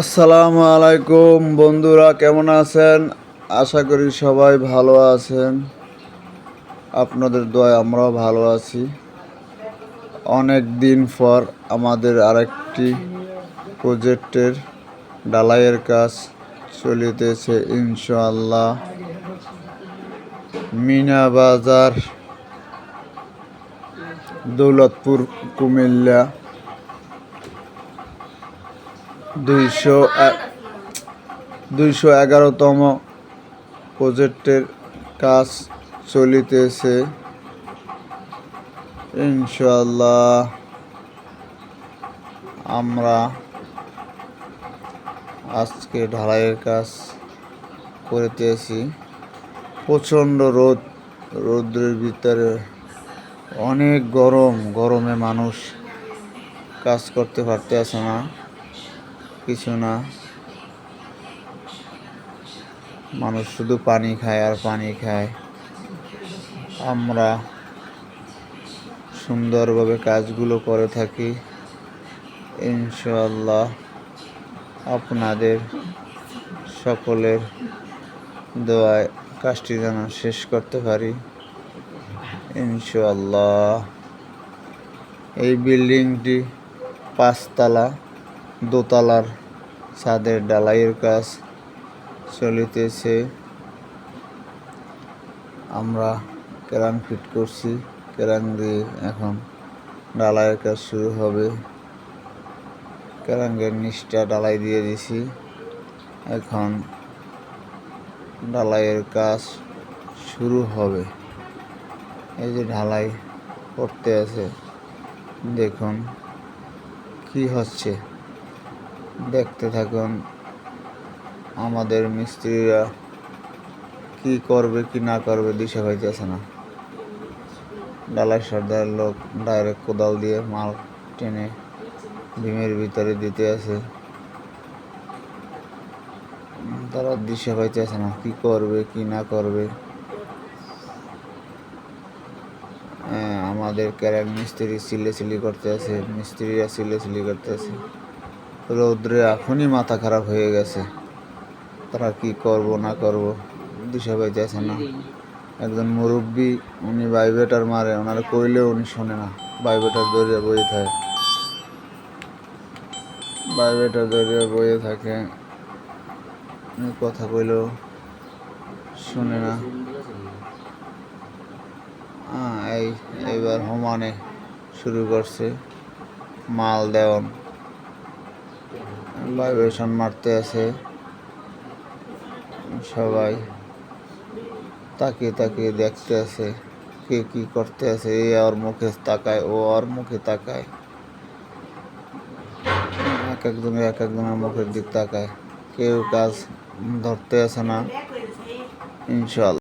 আসসালামু আলাইকুম, বন্ধুরা কেমন আছেন? আশা করি সবাই ভালো আছেন। আপনাদের দোয়ায় আমরাও ভালো আছি। অনেক দিন পর আমাদের আরেকটি প্রজেক্টের ডালাইয়ের কাজ চলিতেছে, ইনশাআল্লাহ। মিনা বাজার, দৌলতপুর, কুমিল্লা। দুইশো দুইশো এগারোতম প্রজেক্টের কাজ চলিতেছে। ইনশাল্লাহ আমরা আজকে ঢালাইয়ের কাজ করিতেছি। প্রচণ্ড রোদ, রৌদ্রের ভিতরে অনেক গরম, গরমে মানুষ কাজ করতে পারতেছে না। কিছু না। মানুষ শুধু পানি খায় আর পানি খায়। আমরা সুন্দরভাবে কাজগুলো করে থাকি। ইনশাল্লাহ আপনাদের সকলের দোয়ায় কাজটি যেন শেষ করতে পারি। ইনশাল্লাহ এই বিল্ডিংটি পাঁচতলা। দোতলার ছাদের ডালাইয়ের কাজ চলিতেছে। আমরা কেরাং ফিট করছি। কেরাং দিয়ে এখন ডালাইয়ের কাজ শুরু হবে। কেরাঙ্গের নিচটা ডালাই দিয়ে দিছি। এখন ডালাইয়ের কাজ শুরু হবে। এই যে ঢালাই করতে আছে, দেখুন কি হচ্ছে। দেখতে থাকুন আমাদের মিস্ত্রিরা কি করবে, কি না করবে, দিশা পাইতেছে না। ডালাই সর্দারের লোক ডাইরেক্ট কোদাল দিয়ে মাল টেনে ডিমের ভিতরে দিতে আছে তারা দিশা পাইতেছে না, কি করবে, কি না করবে। আমাদের ক্যারাক মিস্ত্রি সিলে সিলি করতে আছে মিস্ত্রিরা সিলে সিলি করতে আছে রৌদ্রে এখনই মাথা খারাপ হয়ে গেছে। তারা কি করব, না করব, দিশা পাইতেছে না। একজন মুরব্বী, উনি বাইবেটার মারে, ওনারা কইলেও উনি শোনে না। বাইবেটার দরিয়া বয়ে থাকে। বাইবেটার দরিয়া বয়ে থাকে। কথা কইলেও শোনে না। এই, এইবার হোমানে শুরু করছে মাল দেওয়ান ভাইব্রেশন মারতে আছে। সবাই তাকিয়ে তাকিয়ে দেখতে আছে কে কি করতে আছে। এ ওর মুখে তাকায়, ও ওর মুখে তাকায়। এক একজনের এক একজনের মুখের দিক তাকায়। কেউ কাজ ধরতে আছে না। ইনশাল্লাহ